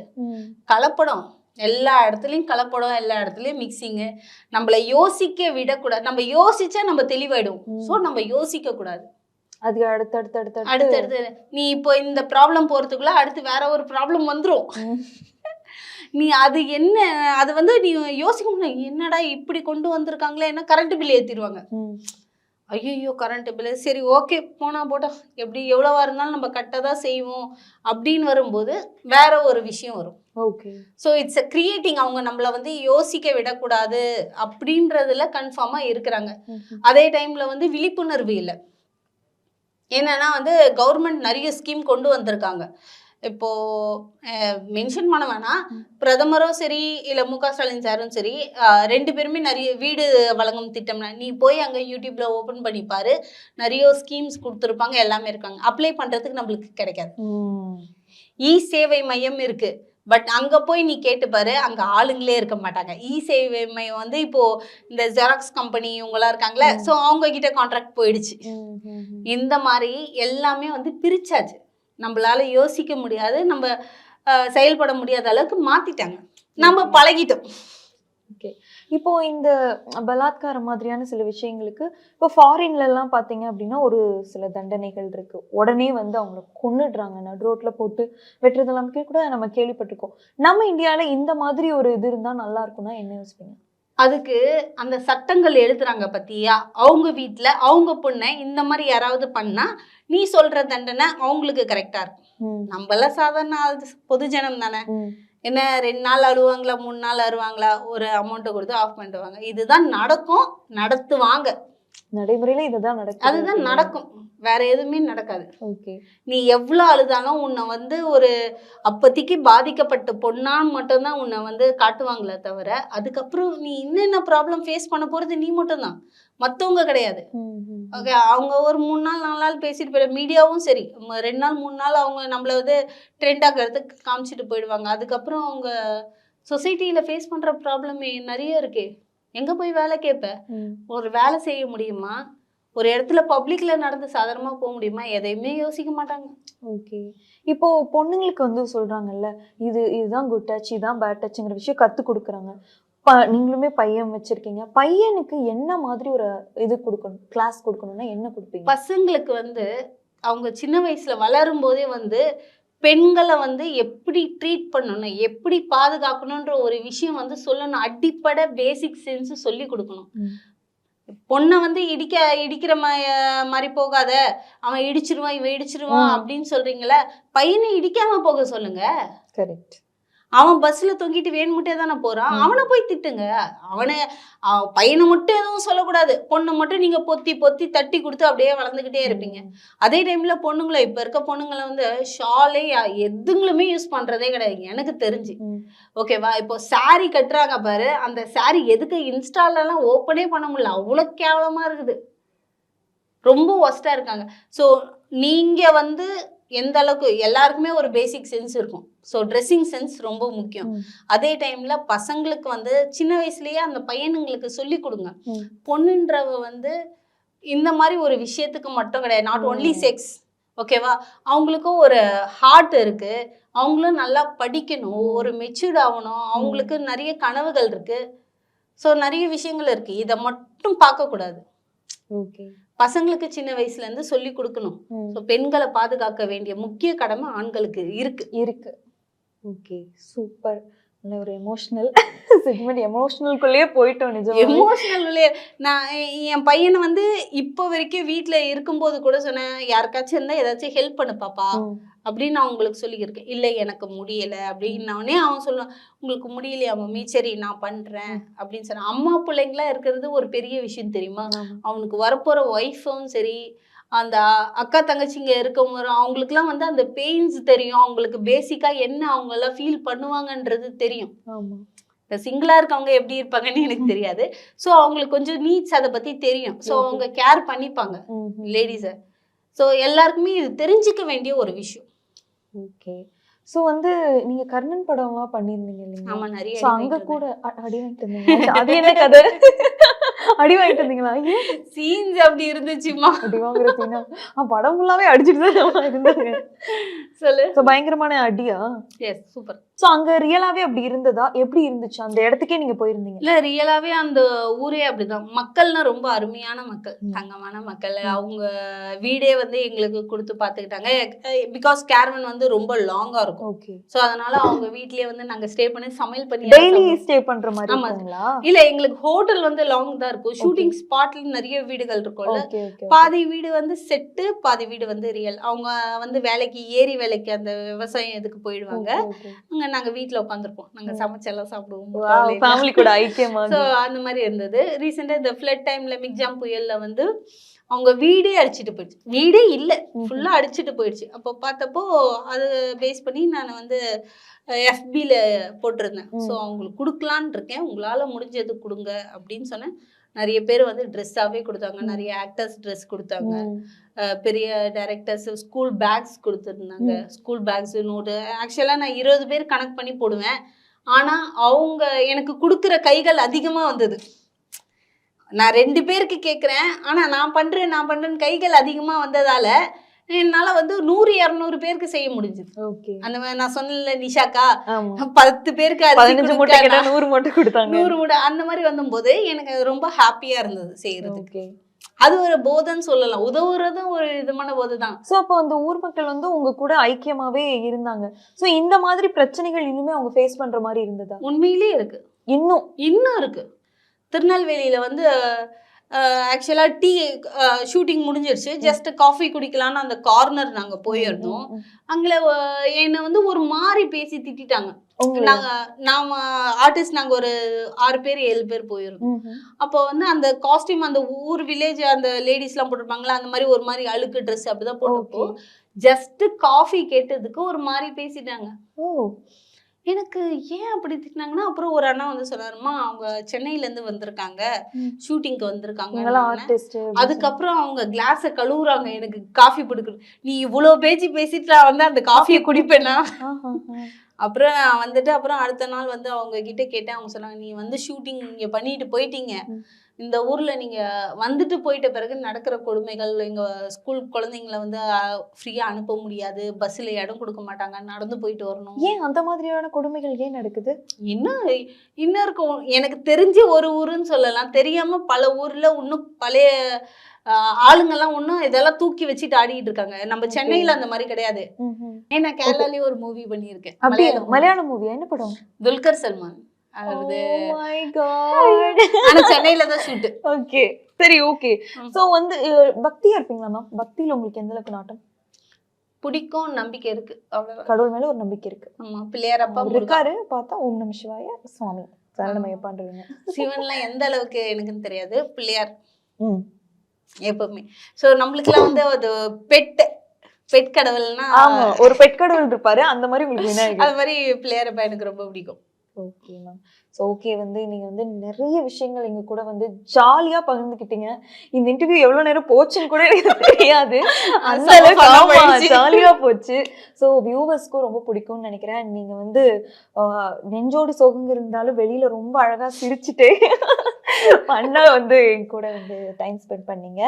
Speaker 1: கலப்படம். எல்லா இடத்துலயும் கலப்படம் எல்லா இடத்துலயும் மிக்சிங்கு நம்மள யோசிக்க விடக்கூடாது. நம்ம யோசிச்சா நம்ம தெளிவாயிடும். சோ நம்ம யோசிக்க கூடாது.
Speaker 2: அது அடுத்து அடுத்து அடுத்து அடுத்து.
Speaker 1: அடுத்தடுத்து நீ இப்போ இந்த ப்ராப்ளம் போறதுக்குள்ள அடுத்து வேற ஒரு ப்ராப்ளம் வந்துரும்.
Speaker 2: ம்.
Speaker 1: நீ அது என்ன அது வந்து நீ யோசிக்க முடியும் என்னடா இப்படி கொண்டு வந்திருக்காங்களே என்ன கரண்ட் பில் ஏத்திடுவாங்க.
Speaker 2: ம்.
Speaker 1: ஐயோ கரண்ட் பில் சரி ஓகே போனா போட்டோம் எப்படி எவ்வளவா இருந்தாலும் நம்ம கட்ட தான் செய்வோம் அப்படின்னு வரும்போது வேற ஒரு விஷயம் வரும்.
Speaker 2: ஓகே
Speaker 1: ஸோ இட்ஸ் கிரியேட்டிங் அவங்க நம்மளை வந்து யோசிக்க விடக்கூடாது அப்படின்றதுல கன்ஃபார்மாக இருக்கிறாங்க.
Speaker 2: ம்.
Speaker 1: அதே டைம்ல வந்து விழிப்புணர்வு இல்லை. என்னன்னா வந்து கவர்மெண்ட் நிறைய ஸ்கீம் கொண்டு வந்திருக்காங்க. இப்போ மென்ஷன் பண்ண வேணாம். பிரதமரும் சரி இல்ல மு க ஸ்டாலின் சாரும் சரி ரெண்டு பேருமே நிறைய வீடு வழங்கும் திட்டம்னா நீ போய் அங்க யூடியூப்ல ஓபன் பண்ணி பாரு நிறைய ஸ்கீம்ஸ் கொடுத்துருப்பாங்க எல்லாமே இருக்காங்க. அப்ளை பண்றதுக்கு நம்மளுக்கு கிடைக்காது. இ சேவை மையம் இருக்கு. பட் அங்க போய் நீ கேட்டு பாரு அங்க ஆளுங்களே இருக்க மாட்டாங்க. இ சேவை மையம் வந்து இப்போ இந்த ஜெராக்ஸ் கம்பெனி இவங்கெல்லாம் இருக்காங்களே. ஸோ அவங்க கிட்ட கான்ட்ராக்ட் போயிடுச்சு. இந்த மாதிரி எல்லாமே வந்து பிரிச்சாச்சு. நம்மளால யோசிக்க முடியாது நம்ம அஹ், செயல்பட முடியாத அளவுக்கு மாத்திட்டாங்க. நம்ம பழகிட்டோம்.
Speaker 2: ஓகே. இப்போ இந்த பலாத்காரம் மாதிரியான சில விஷயங்களுக்கு இப்போ ஃபாரின்ல எல்லாம் பாத்தீங்க அப்படின்னா ஒரு சில தண்டனைகள் இருக்கு. உடனே வந்து அவங்கள கொன்னுடுறாங்க. நடு ரோட்ல போட்டு வெட்டுறதெல்லாம் கூட நம்ம கேள்விப்பட்டிருக்கோம். நம்ம இந்தியால இந்த மாதிரி ஒரு இது இருந்தா நல்லா இருக்கும்னா என்ன யோசிப்பீங்க?
Speaker 1: அதுக்கு அந்த சட்டங்கள் எழுதுறாங்க பத்தியா? அவங்க வீட்ல அவங்க பொண்ணை இந்த மாதிரி யாராவது பண்ணா நீ சொல்ற தண்டனை அவங்களுக்கு கரெக்டா இருக்கும். நம்மளாம் சாதாரண பொதுஜனம் தானே. என்ன ரெண்டு நாள் அழுவாங்களா மூணு நாள் அழுவாங்களா ஒரு அமௌண்ட்டை கொடுத்து ஆஃப் பண்ணிடுவாங்க. இதுதான் நடக்கும் நடத்துவாங்க.
Speaker 2: நடைமுறையில இதுதான் நடக்குது.
Speaker 1: அதுதான் நடக்கும். வேற எதுவுமே நடக்காது.
Speaker 2: ஓகே.
Speaker 1: நீ எவ்வளோ அழுதாலும் உன்னை வந்து ஒரு அப்போதைக்கு பாதிக்கப்பட்ட பொண்ணான்னு மட்டும்தான் உன்னை வந்து காட்டுவாங்களே தவிர அதுக்கப்புறம் நீ என்னென்ன ப்ராப்ளம் ஃபேஸ் பண்ண போறது நீ மட்டும்தான். மற்றவங்க கிடையாது. ஓகே அவங்க ஒரு மூணு நாள் நாலு நாள் பேசிட்டு போயிடு. மீடியாவும் சரி ரெண்டு நாள் மூணு நாள் அவங்க நம்மள வந்து ட்ரெண்ட் ஆகிறதுக்கு காமிச்சிட்டு போயிடுவாங்க. அதுக்கப்புறம் அவங்க சொசைட்டியில் ஃபேஸ் பண்ணுற ப்ராப்ளம் நிறைய இருக்கே. எங்க போய் வேலை கேட்ப. ஒரு வேலை செய்ய முடியுமா? ஒரு இடத்துல பப்ளிக்ல நடந்து சாதாரணமா போக முடியுமா? எதையுமே யோசிக்க மாட்டாங்க.
Speaker 2: ஓகே இப்போ பொண்ணுங்களுக்கு வந்து சொல்றாங்கல்ல இது இதுதான் குட் டச் இதுதான் பேட் டச்ங்கிற விஷயம் கத்து கொடுக்குறாங்க. நீங்களுமே பையன் வச்சிருக்கீங்க. பையனுக்கு என்ன மாதிரி ஒரு இது கொடுக்கணும்? கிளாஸ் கொடுக்கணும்னா என்ன கொடுப்பீங்க?
Speaker 1: பசங்களுக்கு வந்து அவங்க சின்ன வயசுல வளரும் போதே வந்து பெண்களை வந்து எப்படி ட்ரீட் பண்ணணும்? எப்படி பாதுகாக்கணுன்ற ஒரு விஷயம் வந்து சொல்லணும். அடிப்படை பேசிக் சென்ஸ் சொல்லி கொடுக்கணும். பொண்ணை வந்து இடிக்க இடிக்கிற மா- மாதிரி போகாத. அவன் இடிச்சிருவான் இவன் இடிச்சிருவான். அப்படின்னு சொல்றீங்களா பையனை இடிக்காம போக சொல்லுங்க.
Speaker 2: கரெக்ட்
Speaker 1: அவன் பஸ்ல தொங்கிட்டு வேணுமுட்டே தானே போறான். அவனை போய் திட்டுங்க. அவனை பையனை மட்டும் எதுவும் சொல்லக்கூடாது. பொண்ணை மட்டும் நீங்க பொத்தி பொத்தி தட்டி கொடுத்து அப்படியே வளர்ந்துகிட்டே இருப்பீங்க. அதே டைம்ல பொண்ணுங்களை இப்ப இருக்க பொண்ணுங்களை வந்து ஷாலே எதுங்களுமே யூஸ் பண்றதே கிடையாது. எனக்கு தெரிஞ்சு. ஓகேவா இப்போ saree கட்டுறாங்க பாரு. அந்த saree எதுக்கு இன்ஸ்டால எல்லாம் ஓப்பனே பண்ண முடியல. அவ்வளவு கேவலமா இருக்குது. ரொம்ப ஒஸ்டா இருக்காங்க. ஸோ நீங்க வந்து எந்த அளவுக்கு எல்லாருக்குமே ஒரு பேசிக் சென்ஸ் இருக்கும். ஸோ ட்ரெஸ்ஸிங் சென்ஸ் ரொம்ப முக்கியம். அதே டைம்ல பசங்களுக்கு வந்து சின்ன வயசுலயே அந்த பையனுங்களுக்கு சொல்லி கொடுங்க. பொண்ணுன்றவ வந்து இந்த மாதிரி ஒரு விஷயத்துக்கு மட்டும் கிடையாது. நாட் ஓன்லி
Speaker 2: ம்.
Speaker 1: செக்ஸ் ஓகேவா அவங்களுக்கும் ஒரு ஹார்ட் இருக்கு. அவங்களும் நல்லா படிக்கணும். ஒரு மெச்சூர்ட் ஆகணும். அவங்களுக்கு நிறைய கனவுகள் இருக்கு. ஸோ நிறைய விஷயங்கள் இருக்கு. இதை மட்டும் பார்க்கக்கூடாது
Speaker 2: ஓகே
Speaker 1: பசங்களுக்கு சின்ன வயசுல இருந்து சொல்லி கொடுக்கணும். ஸோ பெண்களை பாதுகாக்க வேண்டிய முக்கிய கடமை ஆண்களுக்கு இருக்கு.
Speaker 2: இருக்கு. Okay super. ஒரு எமோஷனல் செக்மெண்ட் எமோஷனல்குள்ளேயே போயிட்டோம் நிஜமா
Speaker 1: எமோஷனல் நான் என் பையனை வந்து இப்போ வரைக்கும் வீட்டில் இருக்கும்போது கூட சொன்னேன் யாருக்காச்சும் இருந்தால் ஏதாச்சும் ஹெல்ப் பண்ணு பாப்பா. அப்படின்னு நான் உங்களுக்கு சொல்லியிருக்கேன். இல்லை எனக்கு முடியல அப்படின்னோடனே அவன் சொல்லுவான் உங்களுக்கு முடியலையா மம்மி? சரி நான் பண்ணுறேன் அப்படின்னு சொன்னான் அம்மா பிள்ளைங்களா இருக்கிறது ஒரு பெரிய விஷயம் தெரியுமா? அவனுக்கு வரப்போகிற ஒய்ஃபும் சரி அந்த அக்கா தங்கச்சிங்க இருக்கும்போது அவங்களுக்குலாம் வந்து அந்த பெயின்ஸ் தெரியும். அவங்களுக்கு பேசிக்காக என்ன அவங்க எல்லாம் ஃபீல் பண்ணுவாங்கன்றது தெரியும்.
Speaker 2: ஆமா.
Speaker 1: இப்போ சிங்கிளாக இருக்கவங்க எப்படி இருப்பாங்கன்னு எனக்கு தெரியாது. ஸோ அவங்களுக்கு கொஞ்சம் நீட்ஸ் அதை பற்றி தெரியும். ஸோ. அவங்க கேர் பண்ணிப்பாங்க லேடிஸை ஸோ எல்லாருக்குமே இது தெரிஞ்சுக்க வேண்டிய ஒரு விஷயம்.
Speaker 2: ஓகே சோ வந்து நீங்க கர்ணன் படம்லாம் பண்ணிருந்தீங்க இல்லைங்களா?
Speaker 1: ஆமா நிறைய
Speaker 2: சோ அங்க கூட அடி வாங்கிட்டு இருந்தீங்க அது என்ன கதை? அடி வாங்கிட்டு இருந்தீங்களா
Speaker 1: சீன்ஸ் அப்படி இருந்துச்சுமா
Speaker 2: அடி வாங்குற சீனா? படம் ஃபுல்லாவே அடிச்சிட்டு தான் இருந்தாங்க.
Speaker 1: சொல்லு.
Speaker 2: சோ பயங்கரமான அடியா?
Speaker 1: எஸ் சூப்பர்
Speaker 2: சோ அங்க ரியலாவே அப்படி இருந்ததா? எப்படி இருந்துச்சு? அந்த இடத்துக்கே நீங்க போயிருந்தீங்க?
Speaker 1: இல்ல ரியலாவே அந்த ஊரே அப்படிதான். மக்கள்னா ரொம்ப அருமையான மக்கள். தங்கமான மக்கள். அவங்க வீடே வந்து எங்களுக்கு கொடுத்து பார்த்துக்கிட்டாங்க பிகாஸ் கேரவன் வந்து ரொம்ப லாங்கா இருக்கும்.
Speaker 2: ஓகே
Speaker 1: ஸோ அதனால அவங்க வீட்லயே வந்து நாங்க ஸ்டே பண்ணி சமையல் பண்ணி
Speaker 2: டெய்லி ஸ்டே பண்ற மாதிரி
Speaker 1: ஆமா.
Speaker 2: இருக்குங்களா?
Speaker 1: இல்ல எங்களுக்கு ஹோட்டல் வந்து லாங் தான் இருக்கும். ஷூட்டிங் ஸ்பாட்ல நிறைய வீடுகள் இருக்கும்ல. பாதி வீடு வந்து செட்டு பாதி வீடு வந்து ரியல் அவங்க வந்து வேலைக்கு ஏரி வேலைக்கு அந்த விவசாயம் இதுக்கு போயிடுவாங்க. அங்க நாங்க வீட்ல உட்காந்துருப்போம் நாங்க
Speaker 2: ம்.
Speaker 1: சமைச்செல்லாம் சாப்பிடுவோம்.
Speaker 2: ஃபேமிலி கூட ஐக்கியமா
Speaker 1: ஸோ அந்த மாதிரி இருந்தது. ரீசெண்டாக இந்த ஃப்ளட் டைம்ல மிக்ஜாம் புயல்ல வந்து அவங்க வீடே அடிச்சிட்டு போயிடுச்சு. வீடே இல்லை. ஃபுல்லா அடிச்சிட்டு போயிடுச்சு. அப்போ பார்த்தப்போ அது பேஸ் பண்ணி நான் வந்து எஃபியில் போட்டிருந்தேன். ஸோ அவங்களுக்கு கொடுக்கலான்னு இருக்கேன். உங்களால முடிஞ்சது கொடுங்க அப்படின்னு சொன்னேன். நிறைய பேர் வந்து ட்ரெஸ்ஸாகவே கொடுத்தாங்க. நிறைய ஆக்டர்ஸ் ட்ரெஸ் கொடுத்தாங்க. பெரிய டைரக்டர்ஸ் ஸ்கூல் பேக்ஸ் கொடுத்துருந்தாங்க. ஸ்கூல் பேக்ஸ் நோட்டு ஆக்சுவலாக நான் இருபது பேர் கணக்கு பண்ணி போடுவேன். ஆனால் அவங்க எனக்கு கொடுக்குற கைகள் அதிகமாக வந்தது. நான் ரெண்டு பேருக்கு கேட்குறேன் ஆனால் நான் பண்ணுறேன் நான் பண்ணுறேன்னு கைகள் அதிகமாக வந்ததால என்னால் வந்து நூறு இரநூறு பேருக்கு செய்ய முடிஞ்சுது.
Speaker 2: ஓகே.
Speaker 1: அந்த மாதிரி நான் சொன்னல நிஷாக்கா பத்து பேருக்கு
Speaker 2: பதினஞ்சு மூட்டை நூறு மூட்டை கொடுத்தாங்க.
Speaker 1: நூறு மூட்டை அந்த மாதிரி வந்தபோது எனக்கு ரொம்ப ஹாப்பியாக இருந்தது செய்யறதுக்கு.
Speaker 2: ஓகே.
Speaker 1: அது ஒரு போதைன்னு சொல்லலாம். உதவுறதும் ஒரு விதமான போதை தான்
Speaker 2: சோ அப்போ அந்த ஊர் மக்கள் வந்து உங்க கூட ஐக்கியமாவே இருந்தாங்க. சோ இந்த மாதிரி பிரச்சனைகள் இனிமே அவங்க ஃபேஸ் பண்ற மாதிரி இருந்ததா?
Speaker 1: உண்மையிலேயே இருக்கு.
Speaker 2: இன்னும்?
Speaker 1: இன்னும் இருக்கு. திருநெல்வேலியில வந்து ஆக்சுவலாக டீ ஷூட்டிங் முடிஞ்சிருச்சு. ஜஸ்ட் காஃபி குடிக்கலான்னு அந்த கார்னர் நாங்க போயிருந்தோம். அங்கே என்னை வந்து ஒரு மாதிரி பேசி
Speaker 2: உங்களை-
Speaker 1: நாங்க நாம ஆர்டிஸ்ட் நாங்க ஒரு ஆறு பேர் ஏழு பேர் போயிருந்தோம். அப்போ வந்து அந்த காஸ்டியூம் அந்த ஊர் வில்லேஜ் அந்த லேடிஸ்லாம் போட்டிருப்பாங்களா அந்த மாதிரி ஒரு மாதிரி அழுக்கு ட்ரெஸ் அப்படிதான் போட்டப்போ. ஜஸ்ட் காஃபி கேட்டதுக்கு ஒரு மாதிரி பேசிட்டாங்க.
Speaker 2: ஓ.
Speaker 1: எனக்கு ஏன் அப்படி திட்டினாங்கன்னா அப்புறம் ஒரு அண்ணா வந்து சொன்னாருமா அவங்க சென்னையில இருந்து வந்திருக்காங்க. ஷூட்டிங்க்கு வந்திருக்காங்க. அதுக்கப்புறம் அவங்க கிளாஸை கழுவுறாங்க எனக்கு காஃபி கொடுக்கணும் நீ இவ்வளோ பேச்சு பேசிட்டு நான் வந்து அந்த காஃபியை குடிப்பேனா? அப்புறம் வந்துட்டு அப்புறம் அடுத்த நாள் வந்து அவங்க கிட்ட கேட்டேன். அவங்க சொன்னாங்க நீ வந்து ஷூட்டிங் இங்க பண்ணிட்டு போயிட்டீங்க. இந்த ஊர்ல நீங்க வந்துட்டு போயிட்ட பிறகு நடக்கிற கொடுமைகள் எங்க ஸ்கூல் குழந்தைங்களை வந்து ஃப்ரீயா அனுப்ப முடியாது. பஸ்ல இடம் கொடுக்க மாட்டாங்க. நடந்து போயிட்டு வரணும்.
Speaker 2: ஏன் அந்த மாதிரியான கொடுமைகள் ஏன் நடக்குது?
Speaker 1: இன்னும் இன்னும் இருக்கும் எனக்கு தெரிஞ்ச ஒரு ஊருன்னு சொல்லலாம். தெரியாம பல ஊர்ல இன்னும் பழைய ஆளுங்கெல்லாம் இன்னும் இதெல்லாம் தூக்கி வச்சுட்டு ஆடிட்டு இருக்காங்க. நம்ம. சென்னையில அந்த மாதிரி கிடையாது. ஏன்னா கேரளாலயே ஒரு மூவி பண்ணியிருக்கேன். மலையாளம்
Speaker 2: மலையாள மூவி என்ன படம்?
Speaker 1: துல்கர் சல்மான்.
Speaker 2: Oh.
Speaker 1: ஆனா சென்னையில தான் ஷூட்
Speaker 2: ஓகே சரி ஓகே
Speaker 1: ம்.
Speaker 2: சோ வந்து பக்தியா இருப்பீங்களா மேம் பக்தியில உங்களுக்கு எந்த அளவுக்கு நாட்டம்?
Speaker 1: பிடிக்கும் நம்பிக்கை இருக்கு. அவ்வளவுதான்.
Speaker 2: கடவுள் மேல ஒரு நம்பிக்கை இருக்கு.
Speaker 1: ஆமா
Speaker 2: அவர்
Speaker 1: முருகா.
Speaker 2: இருக்காரு பார்த்தா ஓம் நம சிவாய சுவாமி. சரணமயப்பான்றீங்க
Speaker 1: சிவன்லாம் எந்த அளவுக்கு எனக்குன்னு தெரியாது. பிள்ளையார். எப்பவுமே. சோ நம்மளுக்குலாம் வந்து அது பெட் பெட் கடவுள்னா
Speaker 2: ஆமா ஒரு பெட் கடவுள் இருப்பாரு. அந்த மாதிரி உங்களுக்கு
Speaker 1: அது மாதிரி பிள்ளையாரப்பா எனக்கு ரொம்ப பிடிக்கும்.
Speaker 2: ஓகே மேம் ஸோ ஓகே வந்து நீங்க வந்து நிறைய விஷயங்கள் எங்க கூட வந்து ஜாலியா பகிர்ந்துக்கிட்டீங்க இந்த இன்டர்வியூ எவ்வளவு நேரம் போச்சுன்னு கூட எனக்கு தெரியாது. <laughs> அந்த அளவுக்கு
Speaker 1: fun ஆ
Speaker 2: ஆமா
Speaker 1: போயிடுச்சு.
Speaker 2: ஜாலியா போச்சு. ஸோ வியூவர்ஸ்க்கும் ரொம்ப பிடிக்கும்னு நினைக்கிறேன். நீங்க வந்து நெஞ்சோடு சோகங்க இருந்தாலும் வெளியில ரொம்ப அழகா சிரிச்சுட்டே பண்ணா வந்து என் கூட வந்து டைம் ஸ்பெண்ட் பண்ணீங்க.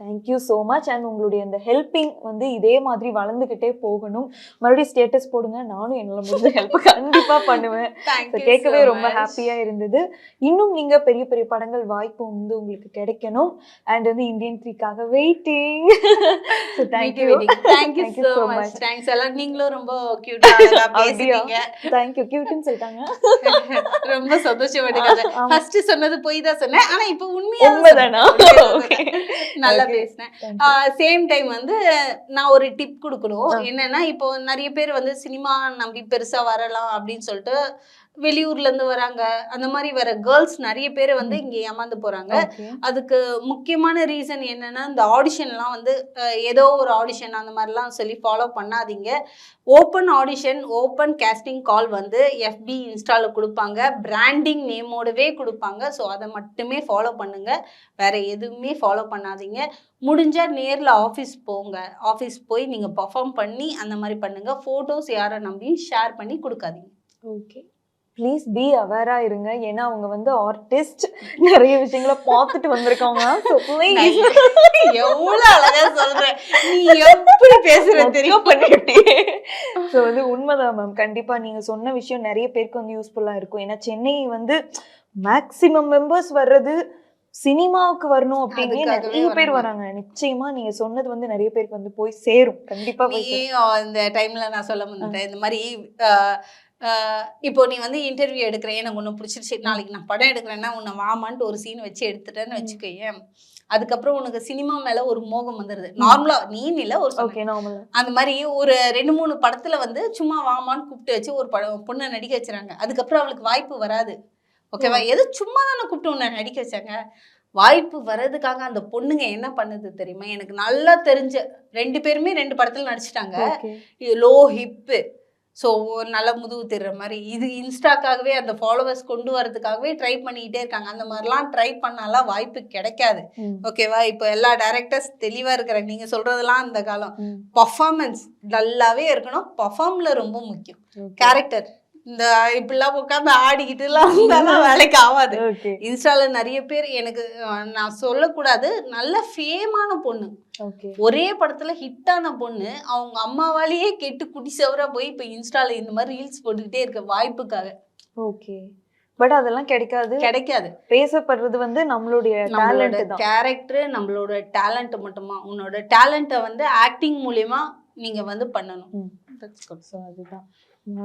Speaker 2: Thank you so much and உங்களுடைய இந்த ஹெல்பிங் வந்து இதே மாதிரி வளர்ந்துக்கிட்டே போகணும். மறுபடியும் ஸ்டேட்டஸ் போடுங்க. நானும் என்னால முடிஞ்ச ஹெல்ப் கண்டிப்பா பண்ணுவேன். கேட்கவே ரொம்ப
Speaker 1: much.
Speaker 2: ஹாப்பியா இருந்தது. இன்னும் நீங்க பெரிய பெரிய படங்கள் வாய்ப்பு வந்து உங்களுக்கு கிடைக்கணும். அண்ட் வந்து Indian த்ரீக்காக waiting so thank you
Speaker 1: thank you
Speaker 2: so
Speaker 1: much. Thanks எல்லாம் நீங்களும் ரொம்ப கியூட்டா அழகா பேசுறீங்க
Speaker 2: தேங்க்யூ கியூட்னு சொல்லிட்டாங்க. <laughs>
Speaker 1: ரொம்ப
Speaker 2: ஆமா.
Speaker 1: ஃபர்ஸ்ட் சொன்னது போய் தான் சொன்னேன். ஆனா இப்ப உண்மையா தான் நல்லா. பேசினேன். சேம் டைம் வந்து நான் ஒரு டிப் கொடுக்கணும். என்னன்னா இப்போ நிறைய பேர் வந்து சினிமா நம்பி பெருசா வரலாம் அப்படின்னு சொல்லிட்டு வெளியூர்ல இருந்து வராங்க. அந்த மாதிரி வர கேர்ள்ஸ் நிறைய பேர் வந்து இங்க ஏமாந்து போறாங்க.
Speaker 2: ஓகே.
Speaker 1: அதுக்கு முக்கியமான ரீசன் என்னன்னா இந்த ஆடிஷன்லாம் வந்து ஏதோ ஒரு ஆடிஷன் அந்த மாதிரிலாம் சொல்லி ஃபாலோ பண்ணாதீங்க. Open audition open casting call வந்து எஃபி இன்ஸ்டால கொடுப்பாங்க. பிராண்டிங் நேமோடவே கொடுப்பாங்க. ஸோ அதை மட்டுமே ஃபாலோ பண்ணுங்க. வேற எதுவுமே ஃபாலோ பண்ணாதீங்க. முடிஞ்சா நேர்ல ஆஃபீஸ் போங்க. ஆஃபீஸ் போய் நீங்க பர்ஃபார்ம் பண்ணி அந்த மாதிரி பண்ணுங்க. ஃபோட்டோஸ் யாரை நம்பியும் ஷேர் பண்ணி கொடுக்காதீங்க.
Speaker 2: ஓகே. ப்ளீஸ் பி அவேரா இருங்க. ஏன்னா அவங்க வந்து ஆர்டிஸ்ட் நிறைய விஷயங்களை பார்த்துட்டு வந்திருக்காங்க. ஸோ ப்ளீஸ்
Speaker 1: எவ்வளவு அழகா சொல்ற நீ எப்படி பேசுற தெரியும்?
Speaker 2: ஸோ வந்து உண்மைதான் மேம் கண்டிப்பா நீங்க சொன்ன விஷயம் நிறைய பேருக்கு வந்து யூஸ்ஃபுல்லா இருக்கும். ஏன்னா சென்னை வந்து மேக்சிமம் மெம்பர்ஸ் வர்றது சினிமாவுக்கு வரணும் அப்படின்னு நிறைய பேர்
Speaker 1: வராங்க.
Speaker 2: நிச்சயமா நீங்க சொன்னது வந்து நிறைய பேருக்கு வந்து போய் சேரும். கண்டிப்பா
Speaker 1: இந்த டைம்ல நான் சொல்ல வந்துட்டேன் இந்த மாதிரி இப்போ நீ வந்து இன்டர்வியூ எடுக்கிற எனக்கு ஒன்று பிடிச்சிருச்சு நாளைக்கு நான் படம் எடுக்கிறேன்னா உன்னை வாமான்ட்டு ஒரு சீன் வச்சு எடுத்துட்டேன்னு வச்சுக்கோயேன். அதுக்கப்புறம் உனக்கு சினிமா மேல ஒரு மோகம் வந்துடுது நார்மலா நீ இல்ல ஒரு அந்த மாதிரி ஒரு ரெண்டு மூணு படத்துல வந்து சும்மா வாமான்னு கூப்பிட்டு வச்சு ஒரு படம் பொண்ணை நடிக்க வச்சுறாங்க. அதுக்கப்புறம் அவளுக்கு வாய்ப்பு வராது. ஓகேவா எது சும்மா தானே கூப்பிட்டு உன்னை நடிக்க வச்சாங்க? வாய்ப்பு வர்றதுக்காக அந்த பொண்ணுங்க என்ன பண்ணுது தெரியுமா? எனக்கு நல்லா தெரிஞ்ச ரெண்டு பேருமே ரெண்டு படத்துல நடிச்சிட்டாங்க. லோ ஹிப்பு ஸோ நல்ல முதுகு தெரிற மாதிரி. இது இன்ஸ்டாக்காகவே அந்த ஃபாலோவர்ஸ் கொண்டு வரதுக்காகவே ட்ரை பண்ணிக்கிட்டே இருக்காங்க. அந்த மாதிரிலாம் ட்ரை பண்ணாலாம் வாய்ப்பு கிடைக்காது. ஓகேவா இப்போ எல்லா டேரக்டர்ஸ் தெளிவாக இருக்கிறாங்க. நீங்கள் சொல்கிறதெல்லாம் அந்த காலம். பர்ஃபார்மன்ஸ் நல்லாவே இருக்கணும். பர்ஃபார்ம்ல ரொம்ப முக்கியம். கேரக்டர் இந்த இப்படிலாம் உட்காந்து ஆடிக்கிட்டுலாம் இருந்தாலும் <laughs> வேலைக்கு ஆகாது. இன்ஸ்டால நிறைய பேர் எனக்கு நான் சொல்லக்கூடாது நல்ல ஃபேமான பொண்ணு. ஒரே படத்துல ஹிட்டான பொண்ணு. அவங்க அம்மாவாலேயே கெட்டு குடிசவரா போய் இப்ப இன்ஸ்டால இந்த மாதிரி ரீல்ஸ் போட்டுக்கிட்டே இருக்க வாய்ப்புக்காக.
Speaker 2: ஓகே பட் அதெல்லாம் கிடைக்காது.
Speaker 1: கிடைக்காது.
Speaker 2: பேசப்படுறது வந்து நம்மளுடைய
Speaker 1: நம்மளோட
Speaker 2: டேலண்ட்
Speaker 1: கேரக்டர் நம்மளோட டேலண்ட் மட்டுமா? உன்னோட டேலண்ட்டை வந்து ஆக்டிங் மூலியமா நீங்க வந்து பண்ணணும்.
Speaker 2: அதுதான்.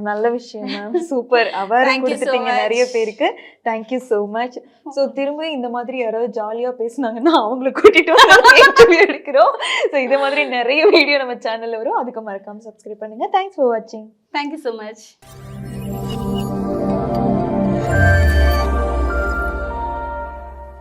Speaker 2: நல்ல விஷயம் மேம் சூப்பர் அவர் கொடுத்துட்டீங்க. நிறைய பேருக்கு. தேங்க்யூ ஸோ மச் ஸோ திரும்ப இந்த மாதிரி யாராவது ஜாலியா பேசுனாங்கன்னா அவங்கள கூட்டிட்டு எடுக்கிறோம். ஸோ இதே மாதிரி நிறைய வீடியோ நம்ம சேனல்ல வரும். அதுக்கு மறக்காம சப்ஸ்கிரைப் பண்ணுங்க. தேங்க்ஸ் ஃபார் வாட்சிங்
Speaker 1: தேங்க்யூ ஸோ மச்